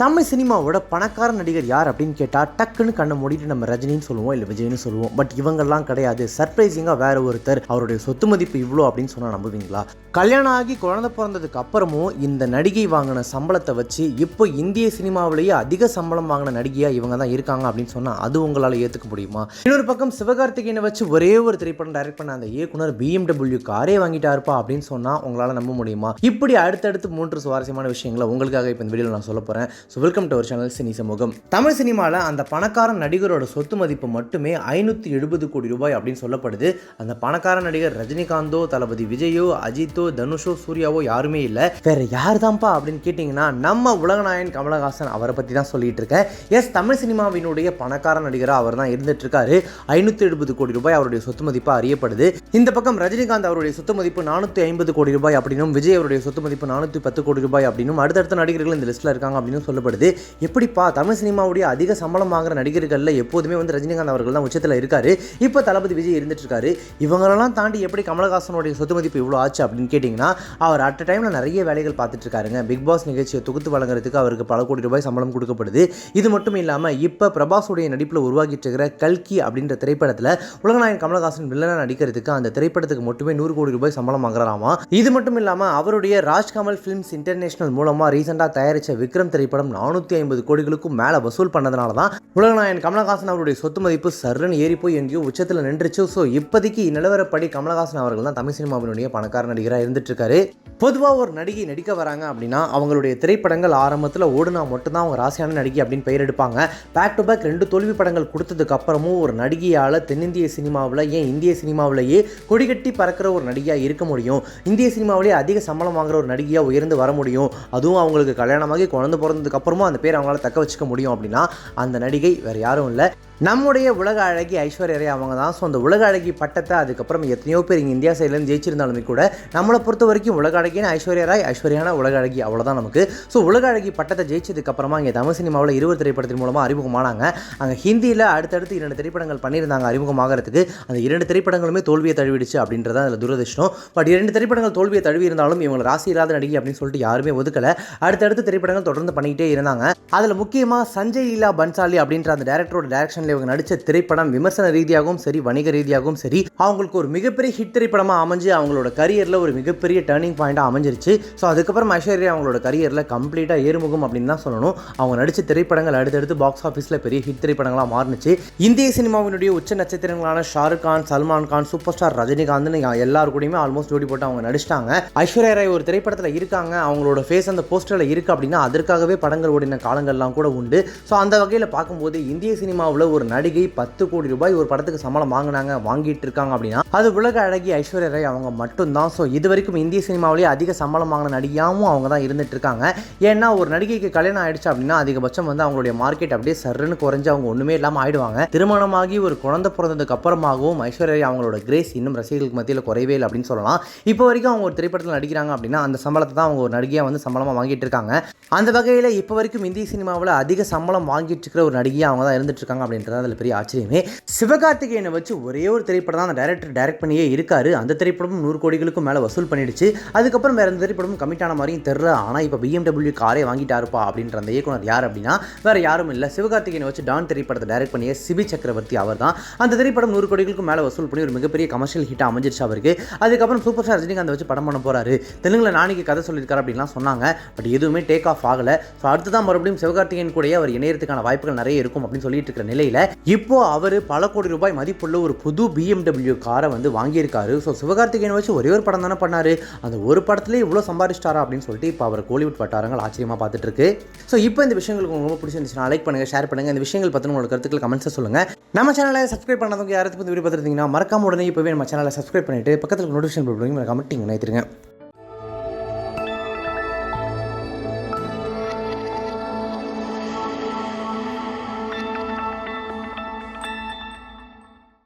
தமிழ் சினிமாவோட பணக்கார நடிகர் யார் அப்படின்னு கேட்டால் டக்குன்னு கண்ணை மூடிட்டு நம்ம ரஜினின்னு சொல்லுவோம் இல்லை விஜய்னு சொல்லுவோம். பட் இவங்கெல்லாம் கிடையாது. சர்ப்ரைசிங்காக வேற ஒருத்தர். அவருடைய சொத்து மதிப்பு இவ்வளோ அப்படின்னு சொன்னால் நம்புவீங்களா? கல்யாணம் ஆகி குழந்தை பிறந்ததுக்கு அப்புறமும் இந்த நடிகை வாங்கின சம்பளத்தை வச்சு இப்போ இந்திய சினிமாவிலேயே அதிக சம்பளம் வாங்கின நடிகையாக இவங்க தான் இருக்காங்க அப்படின்னு சொன்னால் அது உங்களால் ஏற்றுக்க முடியுமா? இன்னொரு பக்கம் சிவகார்த்திகேயனை வச்சு ஒரே ஒரு திரைப்படம் டைரக்ட் பண்ண அந்த இயக்குனர் பிஎம்டபிள்யூ காரே வாங்கிட்டாருப்பா அப்படின்னு சொன்னால் உங்களால் நம்ப முடியுமா? இப்படி அடுத்தடுத்து மூன்று சுவாரஸ்யமான விஷயங்களை உங்களுக்காக இப்போ இந்த வீடியோவில் நான் சொல்ல போகிறேன் so welcome to our channel cine Samugam Tamil சினிமாவில் அந்த பணக்கார நடிகரோட சொத்து மதிப்பு மட்டுமே ஐநூற்றி எழுபது கோடி ரூபாய் அப்படின்னு சொல்லப்படுது. அந்த பணக்கார நடிகர் ரஜினிகாந்தோ தளபதி விஜயோ அஜித்தோ தனுஷோ சூர்யாவோ யாருமே இல்லை. வேற யார் தான்ப்பா அப்படின்னு கேட்டிங்கன்னா நம்ம உலகநாயன் கமலஹாசன் அவரை பற்றி தான் சொல்லிட்டு இருக்கேன். எஸ் தமிழ் சினிமாவினுடைய பணக்கார நடிகராக அவர் தான் இருந்துட்டு இருக்காரு. ஐநூற்றி எழுபது கோடி ரூபாய் அவருடைய சொத்து மதிப்பாக அறியப்படுது. இந்த பக்கம் ரஜினிகாந்த் அவருடைய சொத்து மதிப்பு நானூற்றி ஐம்பது கோடி ரூபாய் அப்படின்னும் விஜய் அவருடைய சொத்து மதிப்பு நானூற்றி பத்து கோடி ரூபாய் அப்படின்னும் அடுத்தடுத்த நடிகர்கள் இந்த லிஸ்ட்டில் இருக்காங்க அப்படின்னு சொல்லப்படுது. எப்படிப்பா தமிழ் சினிமாவுடைய அதிக சம்பளம் வாங்குற நடிகர்களில் எப்போதுமே வந்து ரஜினிகாந்த் அவர்கள் தான் உச்சத்தில் இருக்கார். இப்போ தளபதி விஜய் இருந்துட்டு இருக்காரு. இவங்களெல்லாம் தாண்டி எப்படி கமலஹாசனுடைய சொத்து மதிப்பு இவ்வளோ ஆச்சு அப்படின்னு கேட்டிங்கன்னா அவர் அட் டைமில் நிறைய வேலைகள் பார்த்துட்டு இருக்காருங்க. பிக் பாஸ் நிகழ்ச்சியை தொகுத்து வழங்குறதுக்கு அவருக்கு பல கோடி ரூபாய் சம்பளம் கொடுக்கப்படுது. இது மட்டும் இல்லாமல் இப்போ பிரபாஸுடைய நடிப்பில் உருவாகிட்டு இருக்கிற கல்கி அப்படின்ற திரைப்படத்தில் உலகநாயகன் கமலஹாசன் வில்லனாக நடிக்கிறதுக்கு அந்த திரைப்படத்துக்கு மட்டுமே நூறு கோடி ரூபாய் சம்பளம் வாங்குறாராமா? இது மட்டும் இல்லாமல் அவருடைய ராஜ்கமல் ஃபிலிம்ஸ் இன்டர்நேஷனல் மூலமாக ரீசெண்டாக தயாரித்த விக்ரம் திரைப்படம் நானூற்றி ஐம்பது கோடிகளுக்கும் மேலே வசூல் பண்ணதுனால தான் உலகநாயகன் கமலஹாசன் அவருடைய சொத்து மதிப்பு சர்ன்னு ஏறி போய் எங்கேயோ உச்சத்தில் நின்றுச்சு. ஸோ இப்போதைக்கு நிலவரப்படி கமலஹாசன் அவர்கள் தான் தமிழ் சினிமாவினுடைய பணக்கார நடிகராக இருந்துட்டு இருக்காரு பொதுவாக ஒரு நடிகை நடிக்க வராங்க அப்படின்னா அவங்களுடைய திரைப்படங்கள் ஆரம்பத்தில் ஓடுனா மட்டும்தான் அவங்க ராசியான நடிகை அப்படின்னு பெயர் எடுப்பாங்க. பேக் டு பேக் ரெண்டு தோல்வி படங்கள் கொடுத்ததுக்கு அப்புறமும் ஒரு நடிகையால் தென்னிந்திய சினிமாவில் ஏன் இந்திய சினிமாவிலேயே கொடிகட்டி பறக்கிற ஒரு நடிகையாக இருக்க முடியும். இந்திய சினிமாவிலேயே அதிக சம்பளம் வாங்குற ஒரு நடிகையாக உயர்ந்து வர முடியும். அதுவும் அவங்களுக்கு கல்யாணமாகி குழந்தை பிறந்ததுக்கு அதுக்கப்புறமும் அந்த பேர் அவங்களால தக்க வச்சுக்க முடியும் அப்படின்னா அந்த நடிகை வேறு யாரும் இல்லை. நம்முடைய உலக அழகி ஐஸ்வர்யா அவங்க தான். ஸோ அந்த உலக அழகி பட்டத்தை அதுக்கப்புறம் எத்தனையோ பேர் இங்கே இந்தியா சைட்லேருந்து ஜெயிச்சிருந்தாலுமே கூட நம்மளை பொறுத்த வரைக்கும் உலக அழகின்னு ஐஸ்வர்யா ராய் ஐஸ்வர்யான உலக அழகி அவ்வளோதான் நமக்கு. ஸோ உலக அழகி பட்டத்தை ஜெயிச்சதுக்கப்புறமா இங்கே தமிழ் சினிமாவில் இருபது திரைப்படத்தின் மூலமாக அறிமுகமானாங்க. அங்கே ஹிந்தியில் அடுத்தடுத்து இரண்டு திரைப்படங்கள் பண்ணியிருந்தாங்க அறிமுகமாகிறதுக்கு. அந்த இரண்டு திரைப்படங்களுமே தோல்வியை தழுவிடுச்சு அப்படின்றத அதில் துரதிருஷ்டம். பட் இரண்டு திரைப்படங்கள் தோல்வியை தழுவி இருந்தாலும் இவங்க ராசி இல்லாத நடிகை அப்படின்னு சொல்லிட்டு யாருமே ஒதுக்கலை. அடுத்தடுத்து திரைப்படங்கள் தொடர்ந்து பண்ணிக்கிட்டே இருந்தாங்க. அதில் முக்கியமாக சஞ்சய் லீலா பன்சாலி அப்படின்ற அந்த டேரக்டரோட டேரக்ஷன் டேரக்ஷனில் இவங்க நடித்த திரைப்படம் விமர்சன ரீதியாகவும் சரி வணிக ரீதியாகவும் சரி அவங்களுக்கு ஒரு மிகப்பெரிய ஹிட் திரைப்படமாக அமைஞ்சு அவங்களோட கரியரில் ஒரு மிகப்பெரிய டேர்னிங் பாயிண்டாக அமைஞ்சிருச்சு. ஸோ அதுக்கப்புறம் ஐஸ்வர்யா அவங்களோட கரியரில் கம்ப்ளீட்டாக ஏறுமுகம் அப்படின்னு தான் சொல்லணும். அவங்க நடித்த திரைப்படங்கள் அடுத்தடுத்து பாக்ஸ் ஆஃபீஸில் பெரிய ஹிட் திரைப்படங்களாக மாறுனுச்சு. இந்திய சினிமாவினுடைய உச்ச நட்சத்திரங்களான ஷாருக் கான் சல்மான் கான் சூப்பர் ஸ்டார் ரஜினிகாந்த்னு எல்லாரு கூடயுமே ஆல்மோஸ்ட் ஜோடி போட்டு அவங்க நடிச்சிட்டாங்க. ஐஸ்வர்யா ராய் ஒரு திரைப்படத்தில் இருக்காங்க. அவங்களோட ஃபேஸ் அந்த போஸ்டரில் இருக்குது அப்படின்னா அதற்காகவே படங்கள் ஓடின காலங்கள்லாம் கூட உண்டு. ஸோ அந்த வகையில் பார்க்கும்போது இந்திய சினிமாவில் ஒரு நடிகை பத்து கோடி ரூபாய் ஒரு படத்துக்கு சம்பளம் வாங்கினாங்க வாங்கிட்டு இருக்காங்க அப்படின்னா அது உலக அழகி ஐஸ்வர்யா ராய் அவங்க மட்டும்தான். ஸோ இது வரைக்கும் இந்திய சினிமாவிலேயே அதிக சம்பளம் வாங்கின நடிகையாகவும் அவங்க தான் இருந்துட்டு இருக்காங்க. ஏன்னா ஒரு நடிகைக்கு கல்யாணம் ஆயிடுச்சு அப்படின்னா அதிகபட்சம் வந்து அவங்களுடைய மார்க்கெட் அப்படியே சர்ன்னு குறைஞ்சு அவங்க ஒன்றுமே இல்லாமல் ஆயிடுவாங்க. திருமணமாகி ஒரு குழந்தை பிறந்ததுக்கு அப்புறமாகவும் ஐஸ்வர்யா ராய் அவங்களோட கிரேஸ் இன்னும் ரசிகர்களுக்கு மத்தியில் குறையவே இல்லை அப்படின்னு சொல்லலாம். இப்போ வரைக்கும் அவங்க ஒரு திரைப்படத்தில் நடிக்கிறாங்க அப்படின்னா அந்த சம்பளத்தை தான் அவங்க ஒரு நடிகையாக வந்து சம்பளமாக வாங்கிட்டு இருக்காங்க. அந்த வகையில் இப்போ வரைக்கும் இந்திய சினிமாவில் அதிக சம்பளம் வாங்கிட்டு இருக்கிற ஒரு நடிகையாக அவங்க தான் இருந்துட்டு இருக்காங்க அப்படின்றது அதில் பெரிய ஆச்சரியமே. சிவகார்த்திகேயனை வச்சு ஒரே ஒரு திரைப்படம் தான் அந்த டைரக்டர் டைரக்ட் பண்ணியே இருக்காரு. அந்த திரைப்படமும் நூறு கோடிகளுக்கும் மேலே வசூல் பண்ணிடுச்சு. அதுக்கப்புறம் வேறு எந்த திரைப்படமும் கமிட் ஆன மாதிரியும் தெரில ஆனால் இப்போ பிஎம்டபிள்யூ காரே வாங்கிட்டாருப்பா அப்படின்ற அந்த இயக்குனர் யார் அப்படின்னா வேறு யாரும் இல்லை. சிவகார்த்திகேயனை வச்சு டான் திரைப்படத்தை டைரக்ட் பண்ணிய சிபி சக்கரவர்த்தி அவர் தான் அந்த திரைப்படம் நூறு கோடிகளுக்கும் மேலே வசூல் பண்ணி ஒரு மிகப்பெரிய கமர்ஷியல் ஹிட்டாக அமைஞ்சிருச்சு அவருக்கு. அதுக்கப்புறம் சூப்பர் ஸ்டார் ரஜினிகாந்த் வச்சு படம் பண்ண போகிறாரு தெலுங்குல நாளைக்கு கதை சொல்லியிருக்காரு அப்படின்லாம் சொன்னாங்க. பட் எதுவுமே டேக் ஆஃப் ஆகலை. ஸோ அடுத்து தான் மறுபடியும் சிவகார்த்திகேயன் கூடயே அவர் இணையத்துக்கான வாய்ப்புகள் நிறைய இருக்கும் அப்படின்னு சொல்லிட்டு இருக்கிற நிலையில் இப்போ அவர் பல கோடி ரூபாய் மதிப்புள்ள ஒரு புது பிஎம்டபிள்யூ காரை வந்து வாங்கியிருக்காரு. ஸோ சிவகார்த்திகேயன் வச்சு ஒரே ஒரு படம் தானே பண்ணார். அந்த ஒரு படத்துலேயே இவ்வளோ சம்பாதிச்சிட்டாரா அப்படின்னு சொல்லிட்டு இப்போ அவர் கோலிவுட் வட்டாரங்கள் ஆச்சரியமா பார்த்துட்டு இருக்கு ஸோ இப்போ இந்த விஷயங்களுக்கு உங்களுக்கு ரொம்ப பிடிச்சிருந்துச்சுன்னா லைக் பண்ணுங்கள் ஷேர் பண்ணுங்க. இந்த விஷயங்கள் பற்றி உங்களுக்கு கருத்துக்கள் கமெண்ட்ஸை சொல்லுங்கள் நம்ம சேனலை சப்ஸ்கிரைப் பண்ணாதவங்க யாராவது இந்த வீடியோ பார்த்துருந்தீங்கன்னா மறக்காம உடனே இப்போவே நம்ம சேனலை சப்ஸ்கிரைப் பண்ணிட்டு பக்கத்தில் நோட்டிஃபிகேஷன் போடுவீங்க மறக்காம டிங் நினைத்துருங்க